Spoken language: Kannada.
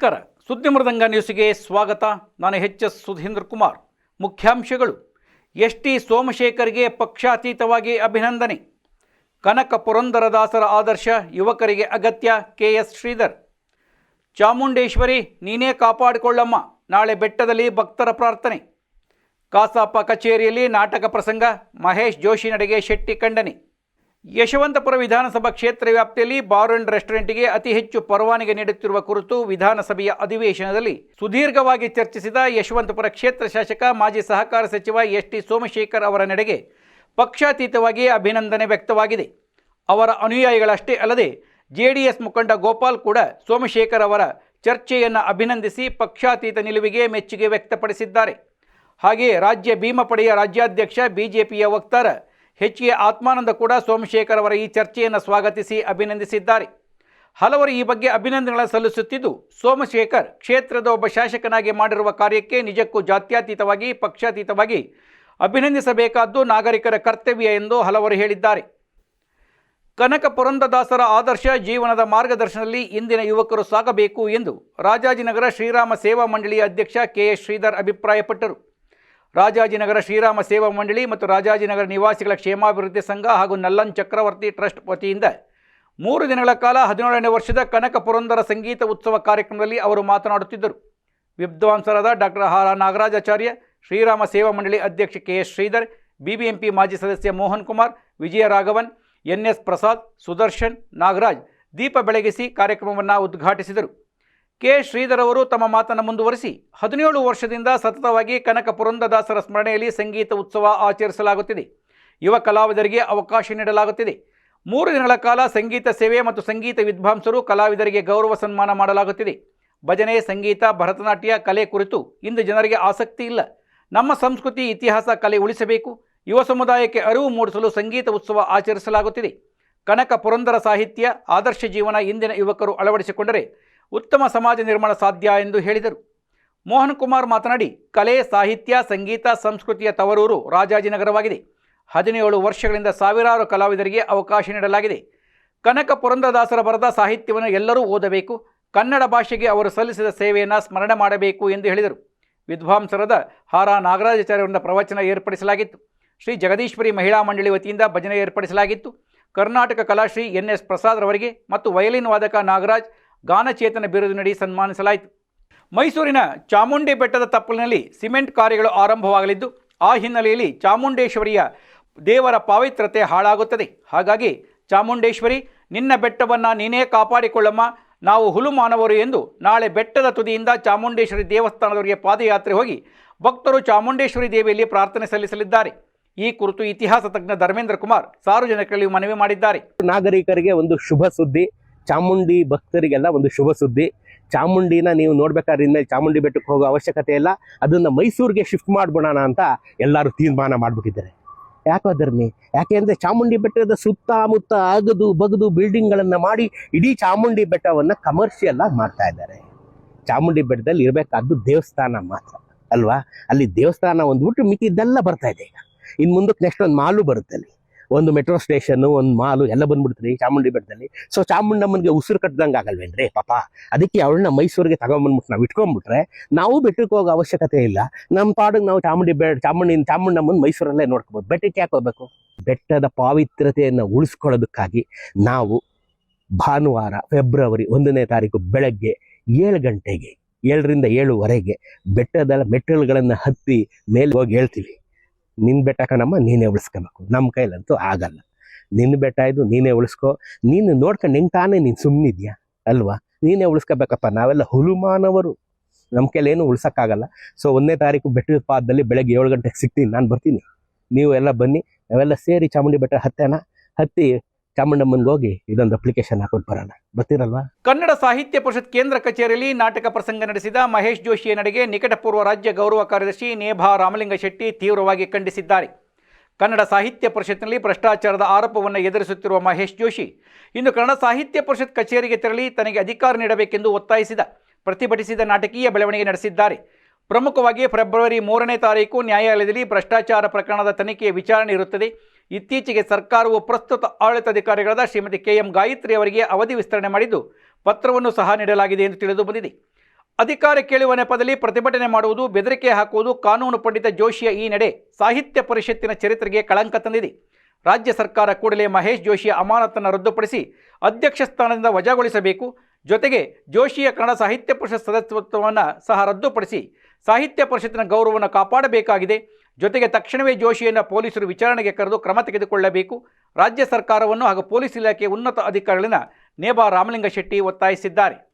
ನಮಸ್ಕಾರ. ಸುದ್ದಿ ಮೃದಂಗ ನ್ಯೂಸ್ಗೆ ಸ್ವಾಗತ. ನಾನು ಎಚ್ ಎಸ್ ಸುಧೀಂದ್ರ ಕುಮಾರ್. ಮುಖ್ಯಾಂಶಗಳು. ಎಸ್ ಟಿ ಸೋಮಶೇಖರ್ಗೆ ಪಕ್ಷಾತೀತವಾಗಿ ಅಭಿನಂದನೆ. ಕನಕ ಪುರಂದರದಾಸರ ಆದರ್ಶ ಯುವಕರಿಗೆ ಅಗತ್ಯ ಕೆ ಎಸ್ ಶ್ರೀಧರ್. ಚಾಮುಂಡೇಶ್ವರಿ, ನೀನೇ ಕಾಪಾಡಿಕೊಳ್ಳಮ್ಮ. ನಾಳೆ ಬೆಟ್ಟದಲ್ಲಿ ಭಕ್ತರ ಪ್ರಾರ್ಥನೆ. ಕಾಸಾಪ ಕಚೇರಿಯಲ್ಲಿ ನಾಟಕ ಪ್ರಸಂಗ. ಮಹೇಶ್ ಜೋಶಿ ನಡೆಗೆ ಶೆಟ್ಟಿ ಖಂಡನೆ ಯಶವಂತಪುರ ವಿಧಾನಸಭಾ ಕ್ಷೇತ್ರ ವ್ಯಾಪ್ತಿಯಲ್ಲಿ ಬಾರ್ ಅಂಡ್ ರೆಸ್ಟೋರೆಂಟ್ಗೆ ಅತಿ ಹೆಚ್ಚು ಪರವಾನಗಿ ನೀಡುತ್ತಿರುವ ಕುರಿತು ವಿಧಾನಸಭೆಯ ಅಧಿವೇಶನದಲ್ಲಿ ಸುದೀರ್ಘವಾಗಿ ಚರ್ಚಿಸಿದ ಯಶವಂತಪುರ ಕ್ಷೇತ್ರ ಶಾಸಕ, ಮಾಜಿ ಸಹಕಾರ ಸಚಿವ ಎಸ್ ಟಿ ಸೋಮಶೇಖರ್ ಅವರ ನಡೆಗೆ ಪಕ್ಷಾತೀತವಾಗಿ ಅಭಿನಂದನೆ ವ್ಯಕ್ತವಾಗಿದೆ. ಅವರ ಅನುಯಾಯಿಗಳಷ್ಟೇ ಅಲ್ಲದೆ, ಜೆಡಿಎಸ್ ಮುಖಂಡ ಗೋಪಾಲ್ ಕೂಡ ಸೋಮಶೇಖರ್ ಅವರ ಚರ್ಚೆಯನ್ನು ಅಭಿನಂದಿಸಿ ಪಕ್ಷಾತೀತ ನಿಲುವಿಗೆ ಮೆಚ್ಚುಗೆ ವ್ಯಕ್ತಪಡಿಸಿದ್ದಾರೆ. ಹಾಗೆಯೇ ರಾಜ್ಯ ಭೀಮಾ ಪಡೆಯ ರಾಜ್ಯಾಧ್ಯಕ್ಷ, ಬಿಜೆಪಿಯ ವಕ್ತಾರ ಎಚ್ ಎ ಆತ್ಮಾನಂದ ಕೂಡ ಸೋಮಶೇಖರ್ ಅವರ ಈ ಚರ್ಚೆಯನ್ನು ಸ್ವಾಗತಿಸಿ ಅಭಿನಂದಿಸಿದ್ದಾರೆ. ಹಲವರು ಈ ಬಗ್ಗೆ ಅಭಿನಂದನೆಗಳನ್ನು ಸಲ್ಲಿಸುತ್ತಿದ್ದು, ಸೋಮಶೇಖರ್ ಕ್ಷೇತ್ರದ ಒಬ್ಬ ಶಾಸಕನಾಗಿ ಮಾಡಿರುವ ಕಾರ್ಯಕ್ಕೆ ನಿಜಕ್ಕೂ ಜಾತ್ಯತೀತವಾಗಿ, ಪಕ್ಷಾತೀತವಾಗಿ ಅಭಿನಂದಿಸಬೇಕಾದ್ದು ನಾಗರಿಕರ ಕರ್ತವ್ಯ ಎಂದು ಹಲವರು ಹೇಳಿದ್ದಾರೆ. ಕನಕ ಪುರಂದದಾಸರ ಆದರ್ಶ ಜೀವನದ ಮಾರ್ಗದರ್ಶನದಲ್ಲಿ ಇಂದಿನ ಯುವಕರು ಸಾಗಬೇಕು ಎಂದು ರಾಜಾಜಿನಗರ ಶ್ರೀರಾಮ ಸೇವಾ ಮಂಡಳಿಯ ಅಧ್ಯಕ್ಷ ಕೆ ಎಸ್ ಶ್ರೀಧರ್ ಅಭಿಪ್ರಾಯಪಟ್ಟರು. ರಾಜಾಜಿನಗರ ಶ್ರೀರಾಮ ಸೇವಾ ಮಂಡಳಿ ಮತ್ತು ರಾಜಾಜಿನಗರ ನಿವಾಸಿಗಳ ಕ್ಷೇಮಾಭಿವೃದ್ಧಿ ಸಂಘ ಹಾಗೂ ನಲ್ಲನ್ ಚಕ್ರವರ್ತಿ ಟ್ರಸ್ಟ್ ವತಿಯಿಂದ ಮೂರು ದಿನಗಳ ಕಾಲ ಹದಿನೇಳನೇ ವರ್ಷದ ಕನಕ ಪುರಂದರ ಸಂಗೀತ ಉತ್ಸವ ಕಾರ್ಯಕ್ರಮದಲ್ಲಿ ಅವರು ಮಾತನಾಡುತ್ತಿದ್ದರು. ವಿದ್ವಾಂಸರಾದ ಡಾಕ್ಟರ್ ಆರ್. ನಾಗರಾಜಾಚಾರ್ಯ, ಶ್ರೀರಾಮ ಸೇವಾ ಮಂಡಳಿ ಅಧ್ಯಕ್ಷ ಕೆ. ಎಸ್. ಶ್ರೀಧರ್, ಬಿಬಿಎಂಪಿ ಮಾಜಿ ಸದಸ್ಯ ಮೋಹನ್ ಕುಮಾರ್, ವಿಜಯ ರಾಘವನ್, ಎನ್. ಎಸ್. ಪ್ರಸಾದ್, ಸುದರ್ಶನ್ ನಾಗರಾಜ್ ದೀಪ ಬೆಳಗಿಸಿ ಕಾರ್ಯಕ್ರಮವನ್ನು ಉದ್ಘಾಟಿಸಿದರು. ಕೆ ಶ್ರೀಧರ್ ಅವರು ತಮ್ಮ ಮಾತನ್ನು ಮುಂದುವರಿಸಿ ಹದಿನೇಳು ವರ್ಷದಿಂದ ಸತತವಾಗಿ ಕನಕ ಪುರಂದದಾಸರ ಸ್ಮರಣೆಯಲ್ಲಿ ಸಂಗೀತ ಉತ್ಸವ ಆಚರಿಸಲಾಗುತ್ತಿದೆ. ಯುವ ಕಲಾವಿದರಿಗೆ ಅವಕಾಶ ನೀಡಲಾಗುತ್ತಿದೆ. ಮೂರು ದಿನಗಳ ಕಾಲ ಸಂಗೀತ ಸೇವೆ ಮತ್ತು ಸಂಗೀತ ವಿದ್ವಾಂಸರು ಕಲಾವಿದರಿಗೆ ಗೌರವ ಸನ್ಮಾನ ಮಾಡಲಾಗುತ್ತಿದೆ. ಭಜನೆ, ಸಂಗೀತ, ಭರತನಾಟ್ಯ, ಕಲೆ ಕುರಿತು ಇಂದು ಜನರಿಗೆ ಆಸಕ್ತಿ ಇಲ್ಲ. ನಮ್ಮ ಸಂಸ್ಕೃತಿ, ಇತಿಹಾಸ, ಕಲೆ ಉಳಿಸಬೇಕು. ಯುವ ಸಮುದಾಯಕ್ಕೆ ಅರಿವು ಮೂಡಿಸಲು ಸಂಗೀತ ಉತ್ಸವ ಆಚರಿಸಲಾಗುತ್ತಿದೆ. ಕನಕ ಪುರಂದರ ಸಾಹಿತ್ಯ, ಆದರ್ಶ ಜೀವನ ಇಂದಿನ ಯುವಕರು ಅಳವಡಿಸಿಕೊಂಡರೆ ಉತ್ತಮ ಸಮಾಜ ನಿರ್ಮಾಣ ಸಾಧ್ಯ ಎಂದು ಹೇಳಿದರು. ಮೋಹನ್ ಕುಮಾರ್ ಮಾತನಾಡಿ, ಕಲೆ, ಸಾಹಿತ್ಯ, ಸಂಗೀತ, ಸಂಸ್ಕೃತಿಯ ತವರೂರು ರಾಜಾಜಿನಗರವಾಗಿದೆ. ಹದಿನೇಳು ವರ್ಷಗಳಿಂದ ಸಾವಿರಾರು ಕಲಾವಿದರಿಗೆ ಅವಕಾಶ ನೀಡಲಾಗಿದೆ. ಕನಕ ಪುರಂದರದಾಸರ ಬರೆದ ಸಾಹಿತ್ಯವನ್ನು ಎಲ್ಲರೂ ಓದಬೇಕು. ಕನ್ನಡ ಭಾಷೆಗೆ ಅವರು ಸಲ್ಲಿಸಿದ ಸೇವೆಯನ್ನು ಸ್ಮರಣೆ ಮಾಡಬೇಕು ಎಂದು ಹೇಳಿದರು. ವಿದ್ವಾಂಸರಾದ ಹಾರ ನಾಗರಾಜಾಚಾರ್ಯವರಿಂದ ಪ್ರವಚನ ಏರ್ಪಡಿಸಲಾಗಿತ್ತು. ಶ್ರೀ ಜಗದೀಶ್ವರಿ ಮಹಿಳಾ ಮಂಡಳಿ ವತಿಯಿಂದ ಭಜನೆ ಏರ್ಪಡಿಸಲಾಗಿತ್ತು. ಕರ್ನಾಟಕ ಕಲಾಶ್ರೀ ಎನ್ ಎಸ್ ಪ್ರಸಾದ್ ರವರಿಗೆ ಮತ್ತು ವಯಲಿನ್ ವಾದಕ ನಾಗರಾಜ್ ಗಾನಚೇತನ ಬಿರುದು ನೀಡಿ ಸನ್ಮಾನಿಸಲಾಯಿತು. ಮೈಸೂರಿನ ಚಾಮುಂಡಿ ಬೆಟ್ಟದ ತಪ್ಪಲಿನಲ್ಲಿ ಸಿಮೆಂಟ್ ಕಾರ್ಯಗಳು ಆರಂಭವಾಗಲಿದ್ದು, ಆ ಹಿನ್ನೆಲೆಯಲ್ಲಿ ಚಾಮುಂಡೇಶ್ವರಿಯ ದೇವರ ಪಾವಿತ್ರತೆ ಹಾಳಾಗುತ್ತದೆ. ಹಾಗಾಗಿ ಚಾಮುಂಡೇಶ್ವರಿ, ನಿನ್ನ ಬೆಟ್ಟವನ್ನು ನೀನೇ ಕಾಪಾಡಿಕೊಳ್ಳಮ್ಮ, ನಾವು ಹುಲು ಮಾನವರು ಎಂದು ನಾಳೆ ಬೆಟ್ಟದ ತುದಿಯಿಂದ ಚಾಮುಂಡೇಶ್ವರಿ ದೇವಸ್ಥಾನದವರಿಗೆ ಪಾದಯಾತ್ರೆ ಹೋಗಿ ಭಕ್ತರು ಚಾಮುಂಡೇಶ್ವರಿ ದೇವಿಯಲ್ಲಿ ಪ್ರಾರ್ಥನೆ ಸಲ್ಲಿಸಲಿದ್ದಾರೆ. ಈ ಕುರಿತು ಇತಿಹಾಸ ತಜ್ಞ ಧರ್ಮೇಂದ್ರ ಕುಮಾರ್ ಸಾರ್ವಜನಿಕರಲ್ಲಿ ಮನವಿ ಮಾಡಿದ್ದಾರೆ. ನಾಗರಿಕರಿಗೆ ಒಂದು ಶುಭ ಸುದ್ದಿ. ಚಾಮುಂಡಿ ಭಕ್ತರಿಗೆಲ್ಲ ಒಂದು ಶುಭ ಸುದ್ದಿ. ಚಾಮುಂಡಿನ ನೀವು ನೋಡ್ಬೇಕಾದ್ರೆ ಇನ್ಮೇಲೆ ಚಾಮುಂಡಿ ಬೆಟ್ಟಕ್ಕೆ ಹೋಗೋ ಅವಶ್ಯಕತೆ ಇಲ್ಲ. ಅದನ್ನ ಮೈಸೂರಿಗೆ ಶಿಫ್ಟ್ ಮಾಡ್ಬಿಡೋಣ ಅಂತ ಎಲ್ಲರೂ ತೀರ್ಮಾನ ಮಾಡ್ಬಿಟ್ಟಿದ್ದಾರೆ. ಯಾಕೋ ಧರ್ಮಿ ಯಾಕೆಂದ್ರೆ ಚಾಮುಂಡಿ ಬೆಟ್ಟದ ಸುತ್ತಮುತ್ತ ಅಗದು ಬಗದು ಬಿಲ್ಡಿಂಗ್ಗಳನ್ನು ಮಾಡಿ ಇಡೀ ಚಾಮುಂಡಿ ಬೆಟ್ಟವನ್ನ ಕಮರ್ಷಿಯಲ್ ಆಗಿ ಮಾಡ್ತಾ ಇದ್ದಾರೆ. ಚಾಮುಂಡಿ ಬೆಟ್ಟದಲ್ಲಿ ಇರಬೇಕಾದ್ದು ದೇವಸ್ಥಾನ ಮಾತ್ರ, ಅಲ್ವಾ? ಅಲ್ಲಿ ದೇವಸ್ಥಾನ ಒಂದ್ಬಿಟ್ಟು ಮಿಕ್ಕಿದ್ದೆಲ್ಲ ಬರ್ತಾ ಇದೆ ಈಗ. ಇನ್ನು ಮುಂದಕ್ಕೆ ನೆಕ್ಸ್ಟ್ ಒಂದು ಮಾಲು ಬರುತ್ತೆ ಅಲ್ಲಿ ಒಂದು ಮೆಟ್ರೋ ಸ್ಟೇಷನ್ ಒಂದು ಮಾಲು ಎಲ್ಲ ಬಂದ್ಬಿಡ್ತೀರಿ ಚಾಮುಂಡಿ ಬೆಟ್ಟದಲ್ಲಿ. ಸೊ ಚಾಮುಂಡಮ್ಮನಿಗೆ ಉಸಿರು ಕಟ್ಟದಂಗೆ ಆಗಲ್ವೇನ್ರಿ? ಪಾಪ. ಅದಕ್ಕೆ ಅವಳನ್ನ ಮೈಸೂರಿಗೆ ತಗೊಂಬಂದ್ಬಿಟ್ಟು ನಾವು ಇಟ್ಕೊಂಡ್ಬಿಟ್ರೆ ನಾವು ಬೆಟ್ಟಕ್ಕೆ ಹೋಗೋ ಅವಶ್ಯಕತೆ ಇಲ್ಲ. ನಮ್ಮ ಪಾಡಿಗೆ ನಾವು ಚಾಮುಂಡಿ ಬೆ ಚಾಮುಂಡಿ ಚಾಮುಂಡಮ್ಮನ ಮೈಸೂರಲ್ಲೇ ನೋಡ್ಕೋಬೋದು. ಬೆಟ್ಟಕ್ಕೆ ಯಾಕೆ ಹೋಗ್ಬೇಕು? ಬೆಟ್ಟದ ಪಾವಿತ್ರತೆಯನ್ನು ಉಳಿಸ್ಕೊಳ್ಳೋದಕ್ಕಾಗಿ ನಾವು ಭಾನುವಾರ, ಫೆಬ್ರವರಿ ಒಂದನೇ ತಾರೀಕು ಬೆಳಗ್ಗೆ ಏಳು ಗಂಟೆಗೆ, ಏಳರಿಂದ ಏಳುವರೆಗೆ ಬೆಟ್ಟದ ಮೆಟ್ಟಲುಗಳನ್ನು ಹತ್ತಿ ಮೇಲೆ ಹೋಗಿ ಹೇಳ್ತೀವಿ. ನಿನ್ನ ಬೆಟ್ಟ ಕಣಮ್ಮ ನೀನೇ ಉಳಿಸ್ಕೋಬೇಕು. ನಮ್ಮ ಕೈಲಂತೂ ಆಗಲ್ಲ. ನಿನ್ನ ಬೆಟ್ಟ ಇದು, ನೀನೇ ಉಳಿಸ್ಕೊ. ನೀನು ನೋಡ್ಕೊಂಡು ಹೆಂಗೆ ತಾನೇ ನೀನು ಸುಮ್ಮನಿದ್ಯಾ ಅಲ್ವಾ? ನೀನೇ ಉಳಿಸ್ಕೋಬೇಕಪ್ಪ. ನಾವೆಲ್ಲ ಹುಲುಮಾನವರು. ನಮ್ಮ ಕೈಲೇನು ಉಳ್ಸೋಕ್ಕಾಗಲ್ಲ. ಸೊ ಒಂದನೇ ತಾರೀಕು ಬೆಟ್ಟದ ಪಾದದಲ್ಲಿ ಬೆಳಗ್ಗೆ ಏಳು ಗಂಟೆಗೆ ಸಿಗ್ತೀನಿ. ನಾನು ಬರ್ತೀನಿ. ನೀವು ಎಲ್ಲ ಬನ್ನಿ. ನಾವೆಲ್ಲ ಸೇರಿ ಚಾಮುಂಡಿ ಬೆಟ್ಟ ಹತ್ತೇನ? ಹತ್ತಿ ಚಾಮುಂಡಮ್ಮನಿಗೆ ಹೋಗಿ ಇದೊಂದು ಅಪ್ಲಿಕೇಶನ್ ಹಾಕೊಂಡು ಬರೋಣ. ಬರ್ತೀರಲ್ವಾ? ಕನ್ನಡ ಸಾಹಿತ್ಯ ಪರಿಷತ್ ಕೇಂದ್ರ ಕಚೇರಿಯಲ್ಲಿ ನಾಟಕ ಪ್ರಸಂಗ ನಡೆಸಿದ ಮಹೇಶ್ ಜೋಶಿಯ ನಡೆಗೆ ನಿಕಟಪೂರ್ವ ರಾಜ್ಯ ಗೌರವ ಕಾರ್ಯದರ್ಶಿ ನೇಭಾ ರಾಮಲಿಂಗ ಶೆಟ್ಟಿ ತೀವ್ರವಾಗಿ ಖಂಡಿಸಿದ್ದಾರೆ. ಕನ್ನಡ ಸಾಹಿತ್ಯ ಪರಿಷತ್ನಲ್ಲಿ ಭ್ರಷ್ಟಾಚಾರದ ಆರೋಪವನ್ನು ಎದುರಿಸುತ್ತಿರುವ ಮಹೇಶ್ ಜೋಶಿ ಇಂದು ಕನ್ನಡ ಸಾಹಿತ್ಯ ಪರಿಷತ್ ಕಚೇರಿಗೆ ತೆರಳಿ ತನಗೆ ಅಧಿಕಾರ ನೀಡಬೇಕೆಂದು ಒತ್ತಾಯಿಸಿದ, ಪ್ರತಿಭಟಿಸಿದ ನಾಟಕೀಯ ಬೆಳವಣಿಗೆ ನಡೆಸಿದ್ದಾರೆ. ಪ್ರಮುಖವಾಗಿ ಫೆಬ್ರವರಿ ಮೂರನೇ ತಾರೀಕು ನ್ಯಾಯಾಲಯದಲ್ಲಿ ಭ್ರಷ್ಟಾಚಾರ ಪ್ರಕರಣದ ತನಿಖೆಯ ವಿಚಾರಣೆ ಇರುತ್ತದೆ. ಇತ್ತೀಚೆಗೆ ಸರ್ಕಾರವು ಪ್ರಸ್ತುತ ಆಡಳಿತಾಧಿಕಾರಿಗಳಾದ ಶ್ರೀಮತಿ ಕೆ ಎಂ ಗಾಯತ್ರಿ ಅವರಿಗೆ ಅವಧಿ ವಿಸ್ತರಣೆ ಮಾಡಿದ್ದು ಪತ್ರವನ್ನು ಸಹ ನೀಡಲಾಗಿದೆ ಎಂದು ತಿಳಿದು ಬಂದಿದೆ. ಅಧಿಕಾರ ಕೇಳುವ ನೆಪದಲ್ಲಿ ಪ್ರತಿಭಟನೆ ಮಾಡುವುದು, ಬೆದರಿಕೆ ಹಾಕುವುದು ಕಾನೂನು ಪಂಡಿತ ಜೋಶಿಯ ಈ ನಡೆ ಸಾಹಿತ್ಯ ಪರಿಷತ್ತಿನ ಚರಿತ್ರೆಗೆ ಕಳಂಕ ತಂದಿದೆ. ರಾಜ್ಯ ಸರ್ಕಾರ ಕೂಡಲೇ ಮಹೇಶ್ ಜೋಶಿಯ ಅಮಾನತನ್ನು ರದ್ದುಪಡಿಸಿ ಅಧ್ಯಕ್ಷ ಸ್ಥಾನದಿಂದ ವಜಾಗೊಳಿಸಬೇಕು. ಜೊತೆಗೆ ಜೋಶಿಯ ಕನ್ನಡ ಸಾಹಿತ್ಯ ಪರಿಷತ್ ಸದಸ್ಯತ್ವವನ್ನು ಸಹ ರದ್ದುಪಡಿಸಿ ಸಾಹಿತ್ಯ ಪರಿಷತ್ತಿನ ಗೌರವವನ್ನು ಕಾಪಾಡಬೇಕಾಗಿದೆ. ಜೊತೆಗೆ ತಕ್ಷಣವೇ ಜೋಶಿಯನ್ನು ಪೊಲೀಸರು ವಿಚಾರಣೆಗೆ ಕರೆದು ಕ್ರಮ ತೆಗೆದುಕೊಳ್ಳಬೇಕು. ರಾಜ್ಯ ಸರ್ಕಾರವನ್ನು ಹಾಗೂ ಪೊಲೀಸ್ ಇಲಾಖೆಯ ಉನ್ನತ ಅಧಿಕಾರಿಗಳನ್ನ ನೇಬಾ ರಾಮಲಿಂಗ ಶೆಟ್ಟಿ ಒತ್ತಾಯಿಸಿದ್ದಾರೆ.